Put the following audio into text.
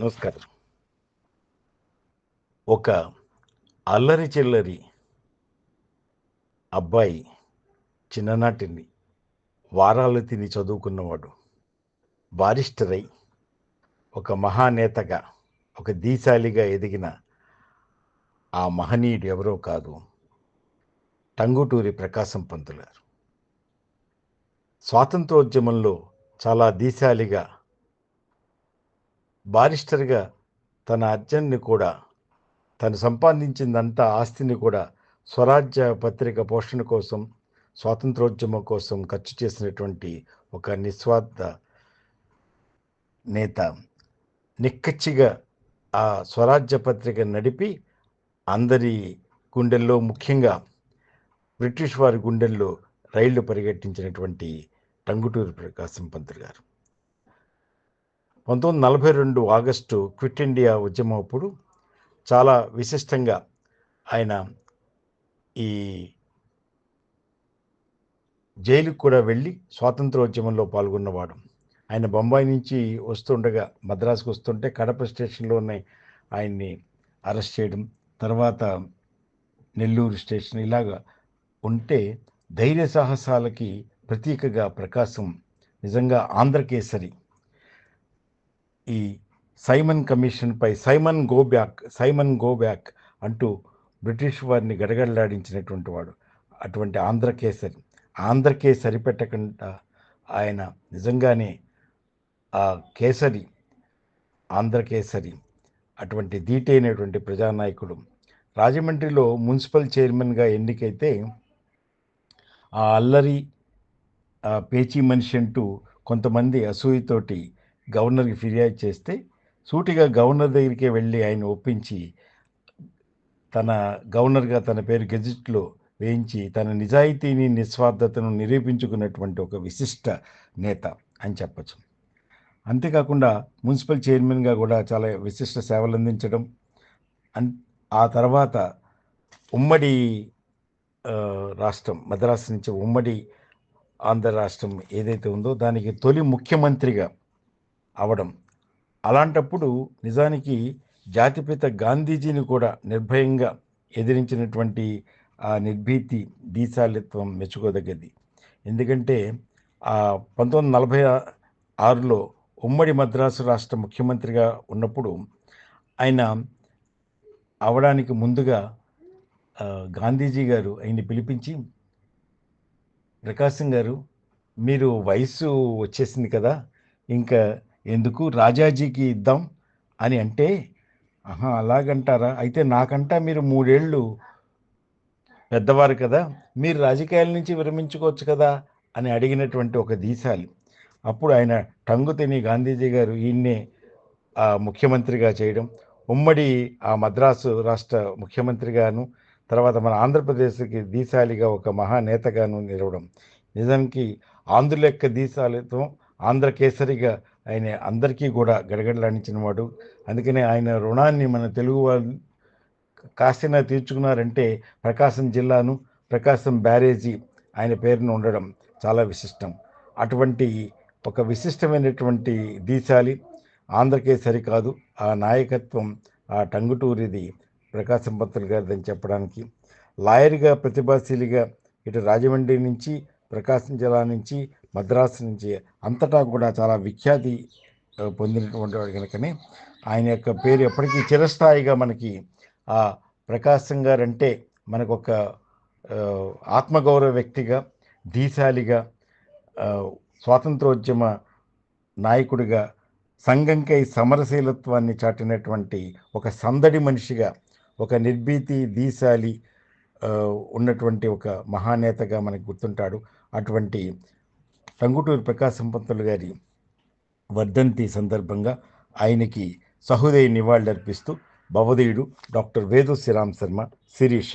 నమస్కారం. ఒక అల్లరి చిల్లరి అబ్బాయి చిన్ననాటిని వారాలు తిని చదువుకున్నవాడు. బారిస్టరై ఒక మహానేతగా ఒక దీశాలిగా ఎదిగిన ఆ మహనీయుడు ఎవరో కాదు టంగుటూరి ప్రకాశం పంతులు గారు. స్వాతంత్రోద్యమంలో చాలా దీశాలిగా బారిస్టర్గా తన అర్జన్ని కూడా తను సంపాదించిందంతా ఆస్తిని కూడా స్వరాజ్య పత్రిక పోషణ కోసం స్వాతంత్రోద్యమం కోసం ఖర్చు చేసినటువంటి ఒక నిస్వార్థ నేత. నిక్కచ్చిగా ఆ స్వరాజ్య పత్రిక నడిపి అందరి గుండెల్లో ముఖ్యంగా బ్రిటిష్ వారి గుండెల్లో రైళ్ళు పరిగెట్టించినటువంటి టంగుటూరి ప్రకాశం పంతులు గారు. పంతొమ్మిది నలభై రెండు ఆగస్టు క్విట్ ఇండియా ఉద్యమం అప్పుడు చాలా విశిష్టంగా ఆయన ఈ జైలుకు కూడా వెళ్ళి స్వాతంత్రోద్యమంలో పాల్గొన్నవాడు. ఆయన బొంబాయి నుంచి వస్తుండగా మద్రాసుకు వస్తుంటే కడప స్టేషన్లోనే ఆయన్ని అరెస్ట్ చేయడం తర్వాత నెల్లూరు స్టేషన్ ఇలాగా ఉంటే ధైర్య సాహసాలకి ప్రతీకగా ప్రకాశం నిజంగా ఆంధ్రకేసరి ఈ Simon కమిషన్పై Simon go back Simon go back అంటూ బ్రిటిష్ వారిని గడగడలాడించినటువంటి వాడు అటువంటి ఆంధ్రకేసరి ఆంధ్రకే సరిపెట్టకుండా ఆయన నిజంగానే ఆ కేసరి ఆంధ్రకేసరి అటువంటి దీటైనటువంటి ప్రజానాయకుడు. రాజమండ్రిలో మున్సిపల్ చైర్మన్గా ఎన్నికైతే ఆ అల్లరి ఆ పేచీ మనిషి అంటూ కొంతమంది అసూయతోటి గవర్నర్కి ఫిర్యాదు చేస్తే సూటిగా గవర్నర్ దగ్గరికే వెళ్ళి ఆయన ఒప్పించి తన గవర్నర్గా తన పేరు గెజిట్లో వేయించి తన నిజాయితీని నిస్వార్థతను నిరూపించుకున్నటువంటి ఒక విశిష్ట నేత అని చెప్పచ్చు. అంతేకాకుండా మున్సిపల్ చైర్మన్గా కూడా చాలా విశిష్ట సేవలు అందించడం అన్ ఆ తర్వాత ఉమ్మడి రాష్ట్రం మద్రాసు నుంచి ఉమ్మడి ఆంధ్ర రాష్ట్రం ఏదైతే ఉందో దానికి తొలి ముఖ్యమంత్రిగా అవడం. అలాంటప్పుడు నిజానికి జాతిపిత గాంధీజీని కూడా నిర్భయంగా ఎదిరించినటువంటి ఆ నిర్భీతి దీశాలిత్వం మెచ్చుకోదగ్గది. ఎందుకంటే ఆ పంతొమ్మిది నలభై ఆరులో ఉమ్మడి మద్రాసు రాష్ట్ర ముఖ్యమంత్రిగా ఉన్నప్పుడు ఆయన అవడానికి ముందుగా గాంధీజీ గారు ఆయన్ని పిలిపించి ప్రకాశం గారు మీరు వయసు వచ్చేసింది కదా ఇంకా ఎందుకు రాజాజీకి ఇద్దాం అని అంటే ఆహా అలాగంటారా? అయితే నాకంటా మీరు మూడేళ్ళు పెద్దవారు కదా మీరు రాజకీయాల నుంచి విరమించుకోవచ్చు కదా? అని అడిగినటువంటి ఒక దీశాలి అప్పుడు ఆయన టంగు తిని గాంధీజీ గారు ఈయన్నే ముఖ్యమంత్రిగా చేయడం ఉమ్మడి ఆ మద్రాసు రాష్ట్ర ముఖ్యమంత్రిగాను తర్వాత మన ఆంధ్రప్రదేశ్కి దీశాలిగా ఒక మహానేతగాను నిలవడం. నిజానికి ఆంధ్రుల యొక్క దీశాలతో ఆంధ్రకేసరిగా ఆయన అందరికీ కూడా గడగడలాడించిన వాడు అందుకనే ఆయన రుణాన్ని మన తెలుగు వాళ్ళు కాస్తైనా తీర్చుకున్నారంటే ప్రకాశం జిల్లాను ప్రకాశం బ్యారేజీ ఆయన పేరును ఉండడం చాలా విశిష్టం. అటువంటి ఒక విశిష్టమైనటువంటి దీశాలి ఆంధ్రకే సరికాదు ఆ నాయకత్వం ఆ టంగుటూరిది ప్రకాశం పంతులు గారిదని చెప్పడానికి. లాయర్గా ప్రతిభాశీలిగా ఇటు రాజమండ్రి నుంచి ప్రకాశం జిల్లా నుంచి మద్రాసు నుంచి అంతటా కూడా చాలా విఖ్యాతి పొందినటువంటి వాడు కనుకనే. ఆయన యొక్క పేరు ఎప్పటికీ చిరస్థాయిగా మనకి ఆ ప్రకాశం గారు అంటే మనకు ఒక ఆత్మగౌరవ వ్యక్తిగా ధీశాలిగా స్వాతంత్రోద్యమ నాయకుడిగా సంఘంకై సమరశీలత్వాన్ని చాటినటువంటి ఒక సందడి మనిషిగా ఒక నిర్భీతి దీశాలి ఉన్నటువంటి ఒక మహానేతగా మనకు గుర్తుంటాడు. అటువంటి టంగుటూరు ప్రకాశం పంతులు గారి వర్ధంతి సందర్భంగా ఆయనకి సహృదయ నివాళులర్పిస్తూ భవదేయుడు డాక్టర్ వేదు శ్రీరామ్ శర్మ శిరీష.